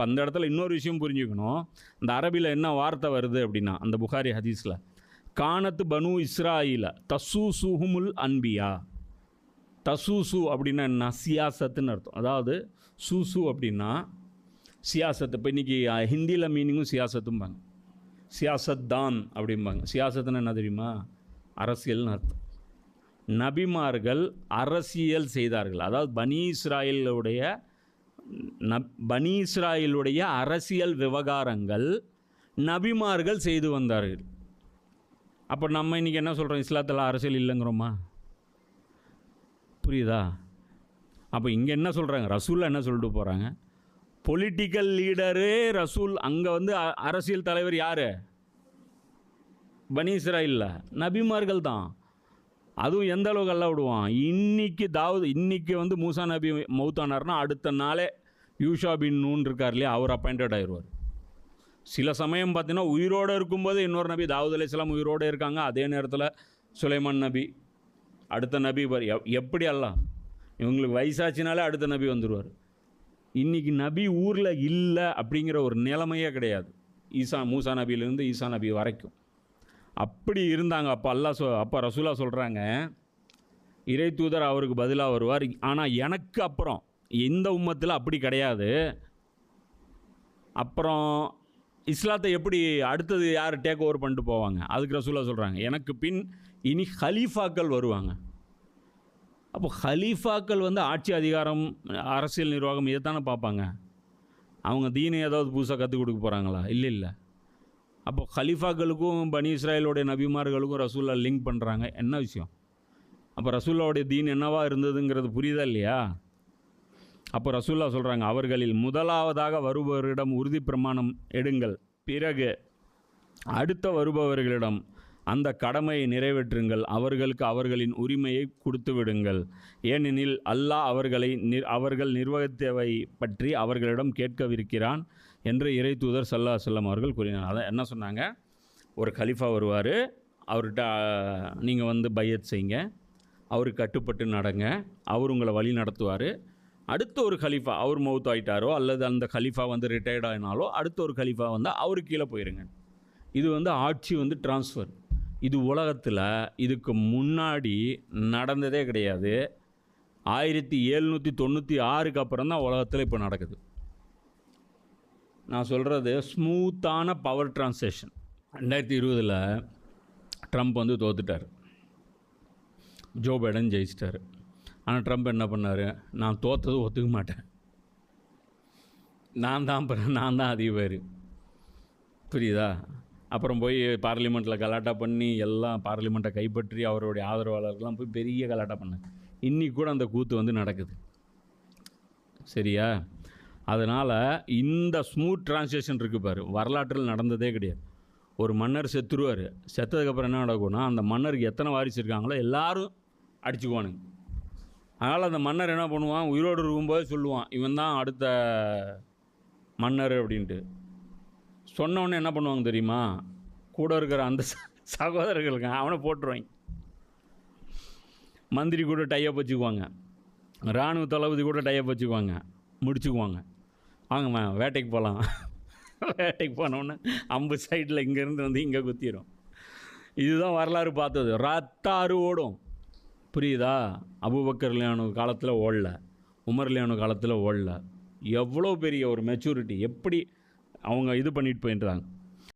அப்போ அந்த இடத்துல இன்னொரு விஷயம் புரிஞ்சுக்கணும். இந்த அரபியில் என்ன வார்த்தை வருது அப்படின்னா அந்த புகாரி ஹதீஸில் கானத்து பனு இஸ்ராயில தசு சுஹுமுல் அன்பியா. தசூசு அப்படின்னா என்ன? சியாசத்துன்னு அர்த்தம். அதாவது சூசு அப்படின்னா சியாசத்து இப்போ இன்றைக்கி ஹிந்தியில் மீனிங்கும் சியாசத்தும்பாங்க. சியாசத் தான் அப்படிம்பாங்க. சியாசத்துன்னு என்ன தெரியுமா? அரசியல்னு அர்த்தம். நபிமார்கள் அரசியல் செய்தார்கள். அதாவது பனி இஸ்ராயலுடைய நப் பனி இஸ்ராயலுடைய அரசியல் விவகாரங்கள் நபிமார்கள் செய்து வந்தார்கள். அப்போ நம்ம இன்றைக்கி என்ன சொல்கிறோம் இஸ்லாத்தில் அரசியல் இல்லைங்கிறோமா? புரியுதா? அப்போ இங்கே என்ன சொல்கிறாங்க ரசூலில் என்ன சொல்லிட்டு போகிறாங்க பொலிட்டிக்கல் லீடரே ரசூல் அங்கே வந்து அ- அரசியல் தலைவர் யார்? பனி இஸ்ராயில் நபிமார்கள் தான். அதுவும் எந்த அளவுக்கு அல்ல விடுவான்? இன்றைக்கி தாவது இன்றைக்கி வந்து மூசா நபி மௌத்தானார்னா அடுத்த நாளே யூஷா பின் நூன் இருக்கார் இல்லையா? அவர் அப்பாயிண்டட் ஆயிடுவார் சில சமயம் பார்த்தீங்கன்னா உயிரோடு இருக்கும்போது இன்னொரு நபி தாவூத் அலைஹிஸ்ஸலாம் உயிரோடு இருக்காங்க. அதே நேரத்தில் சுலைமான் நபி அடுத்த நபி எப்படி எல்லாம் இவங்களுக்கு வயசாச்சினாலே அடுத்த நபி வந்துடுவார் இன்றைக்கி நபி ஊரில் இல்லை அப்படிங்கிற ஒரு நிலைமையே கிடையாது. ஈசா மூசா நபியிலேருந்து ஈசா நபி வரைக்கும். அப்படி இருந்தாங்க. அப்போ அல்லா சொ அப்போ ரசூலா சொல்கிறாங்க இறை தூதர் அவருக்கு பதிலாக வருவார். ஆனால் எனக்கு அப்புறம் இந்த உம்மத்தில் அப்படி கிடையாது. அப்புறம் இஸ்லாத்தை எப்படி அடுத்தது யார் டேக் ஓவர் பண்ணிட்டு போவாங்க? அதுக்கு ரசூலா சொல்கிறாங்க எனக்கு பின் இனி ஹலீஃபாக்கள் வருவாங்க. அப்போ ஹலீஃபாக்கள் வந்து ஆட்சி அதிகாரம் அரசியல் நிர்வாகம் இதைத்தானே பார்ப்பாங்க. அவங்க தீனை ஏதாவது புதுசாக கற்றுக் கொடுக்க போகிறாங்களா இல்லை இல்லை. அப்போ ஹலீஃபாக்களுக்கும் பனி இஸ்ராயலுடைய நபிமார்களுக்கும் ரசூல்லா லிங்க் பண்ணுறாங்க என்ன விஷயம்? அப்போ ரசூல்லாவுடைய தீன் என்னவா இருந்ததுங்கிறது புரியுதா இல்லையா? அப்போ ரசூல்லா சொல்கிறாங்க அவர்களில் முதலாவதாக வருபவரிடம் உறுதி பிரமாணம் எடுங்கள். பிறகு அடுத்த வருபவர்களிடம் அந்த கடமையை நிறைவேற்றுங்கள். அவர்களுக்கு அவர்களின் உரிமையை கொடுத்து விடுங்கள். ஏனெனில் அல்லாஹ் அவர்களை நிர் அவர்கள் நிர்வகித்தவை பற்றி அவர்களிடம் கேட்கவிருக்கிறான் என்று இறை தூதர் சல்லா செல்லம் அவர்கள் கூறினார். அதான் என்ன சொன்னாங்க? ஒரு கலிஃபா வருவார் அவர்கிட்ட நீங்கள் வந்து பையத் செய்யுங்க அவருக்கு கட்டுப்பட்டு நடங்க அவர் உங்களை வழி நடத்துவார் அடுத்த ஒரு கலீஃபா அவர் மவுத் ஆயிட்டாரோ அல்லது அந்த கலீஃபா வந்து ரிட்டையர்ட் ஆகினாலோ அடுத்த ஒரு கலீஃபா வந்து அவர் கீழே போயிருங்க. இது வந்து ஆட்சி வந்து ட்ரான்ஸ்ஃபர் இது உலகத்தில் இதுக்கு முன்னாடி நடந்ததே கிடையாது. ஆயிரத்தி எழுநூற்றி தொண்ணூற்றி ஆறுக்கு அப்புறம் தான் உலகத்தில் இப்போ நடக்குது. நான் சொல்கிறது ஸ்மூத்தான பவர் டிரான்சேஷன் ரெண்டாயிரத்தி இருபதில் ட்ரம்ப் வந்து தோத்துட்டார். Joe Biden ஜெயிச்சிட்டார். ஆனால் ட்ரம்ப் என்ன பண்ணார்? நான் தோத்தது ஒத்துக்க மாட்டேன். நான் தான் அப்புறம் நான் தான் அதிபர். புரியுதா? அப்புறம் போய் பார்லிமெண்ட்டில் கலாட்டா பண்ணி எல்லாம் பார்லிமெண்ட்டை கைப்பற்றி அவருடைய ஆதரவாளர்கள்லாம் போய் பெரிய கலாட்டா பண்ணேன் இன்றைக்கி கூட அந்த கூத்து வந்து நடக்குது. சரியா? அதனால் இந்த ஸ்மூத் டிரான்சேஷன் இருக்குது பாரு. வரலாற்றில் நடந்ததே கிடையாது. ஒரு மன்னர் செத்துருவார். செத்ததுக்கப்புறம் என்ன நடக்கும்னா அந்த மன்னருக்கு எத்தனை வாரிசு இருக்காங்களோ எல்லாரும் அடிச்சுக்குவானுங்க. அதனால் அந்த மன்னர் என்ன பண்ணுவான்? உயிரோடு இருக்கும்போது சொல்லுவான் இவன் தான் அடுத்த மன்னர் அப்படின்ட்டு. சொன்னவொன்னே என்ன பண்ணுவாங்க தெரியுமா? கூட இருக்கிற அந்த சகோதரர்களுக்கு அவனை போட்டுருவாங்க. மந்திரி கூட டையப் வச்சுக்குவாங்க. இராணுவ தளபதி கூட டையப் வச்சுக்குவாங்க. முடிச்சுக்குவாங்க. வாங்கம்மா வேட்டைக்கு போகலாம் வேட்டைக்கு போனோன்னே அம்பு சைடில் இங்கேருந்து வந்து இங்கே குத்திடும் இதுதான் வரலாறு பார்த்தது. ரத்தாறு ஓடும். புரியுதா? அபுபக்கர் லியானு காலத்தில் ஓடல. உமர் லியானு காலத்தில் ஓடல. எவ்வளோ பெரிய ஒரு மெச்சூரிட்டி எப்படி அவங்க இது பண்ணிட்டு போயிட்டுறாங்க